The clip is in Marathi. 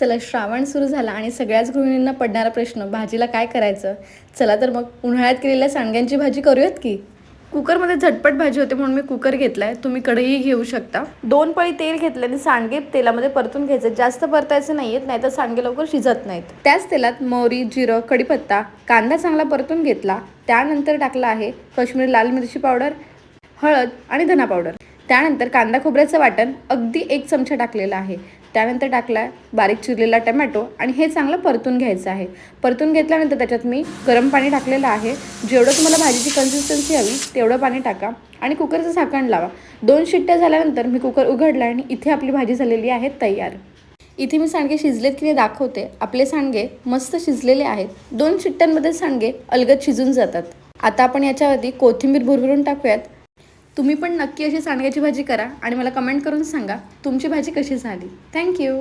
चला श्रावण सुरू झाला आणि सगळ्याच गृहिणींना पडणारा प्रश्न भाजीला काय करायचं? चला तर मग उन्हाळ्यात केलेल्या सांडग्यांची भाजी करूयात की? कुकरमध्ये झटपट भाजी होते म्हणून मी कुकर घेतलाय. तुम्ही कढई घेऊ शकता. दोन पळी तेल घेतले आणि सांडगे तेलामध्ये परतून घ्यायचे. जास्त परतायचे नाहीयेत नाहीतर सांडगे लवकर शिजत नाहीत. त्याच तेलात मोहरी जिरं कढीपत्ता कांदा चांगला परतून घेतला. त्यानंतर टाकला आहे काश्मीरी लाल मिरची पावडर हळद आणि धना पावडर. त्यानंतर कांदा खोबऱ्याचं वाटण अगदी एक चमचा टाकलेला आहे. त्यानंतर टाकला बारीक चिरलेला टमॅटो आणि हे चांगलं परतून घ्यायचं आहे. परतून घेतल्यानंतर त्याच्यात मी गरम पाणी टाकलेलं आहे. जेवढं तुम्हाला भाजीची कन्सिस्टन्सी हवी तेवढं पाणी टाका आणि कुकरचं झाकण लावा. दोन शिट्ट्या झाल्यानंतर मी कुकर उघडला आणि इथे आपली भाजी झालेली आहे तयार. इथे मी सांडगे शिजलेत की नाही दाखवते. आपले सांडगे मस्त शिजलेले आहेत. दोन शिट्ट्यांमध्ये सांडगे अलगद शिजून जातात. आता आपण याच्यावरती कोथिंबीर भुरभुरून टाकूयात. तुम्ही पण नक्की अशी सांडग्याची भाजी करा आणि मला कमेंट करून सांगा तुमची भाजी कशी झाली. थँक्यू